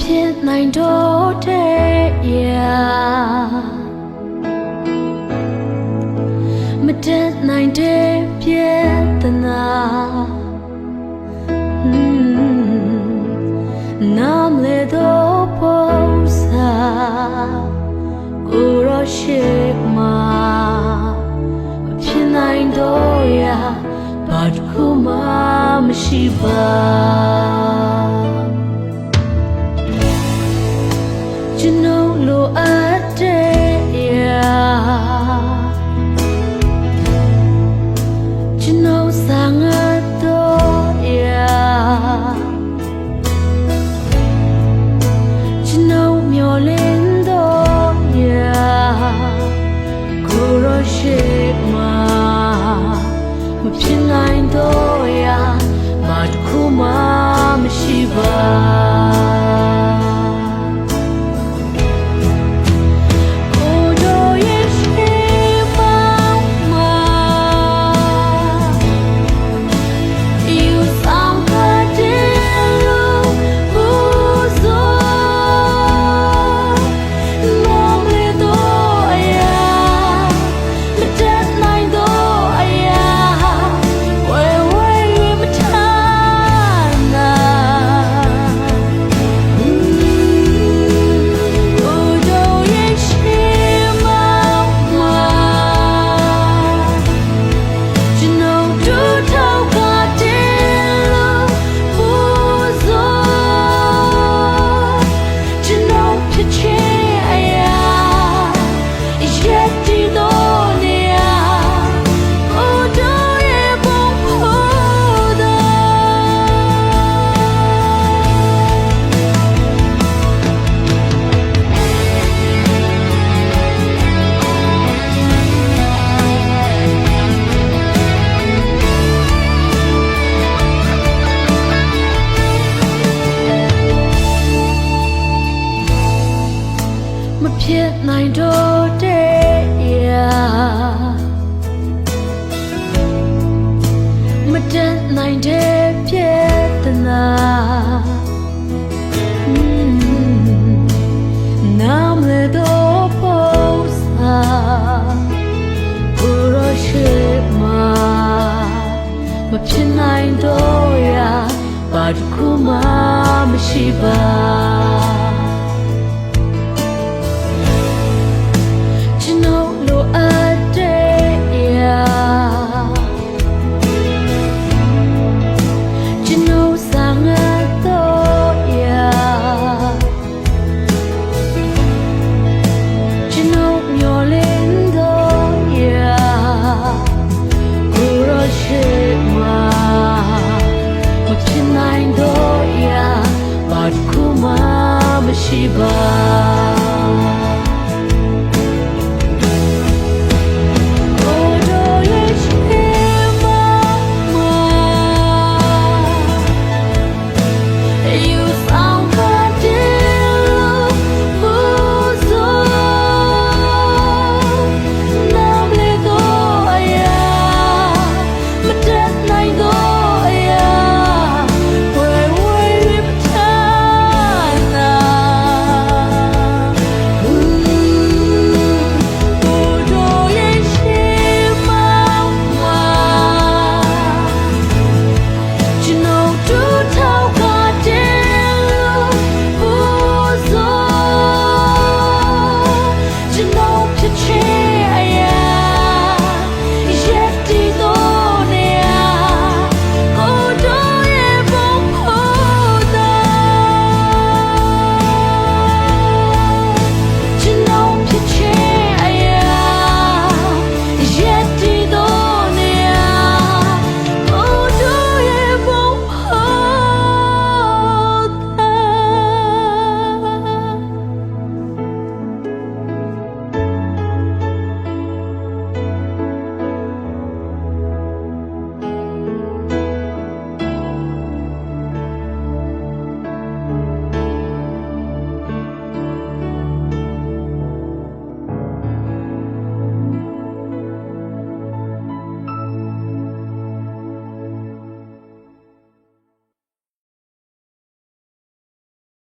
ဖြစ်နိုင်တော့တဲ့ရာမတတ်နိုင်တဲ့ပြဿနာနာမလဲတော့ပေါ်စားကိုရရှိမှာမဖြစ်နိုင်တော့ရဘာတစ်ခုမှမရှိပါ တော်စားငါတော့ရာကျွန်တော်မျောလင်းတော့ရာကိုရရှိမှာမဖြစ်နိုင်တော့ရာဘာတစ်ခုမှမရှိပါ ဖြစ်နိုင်တော့တဲ့ရာမတတ်နိုင်တဲ့ပြဿနာနာမလဲတော့ပေါ်စားကိုရရှိမှာမဖြစ်နိုင်တော့ရာဘာတစ်ခုမှမရှိပါ goodbye.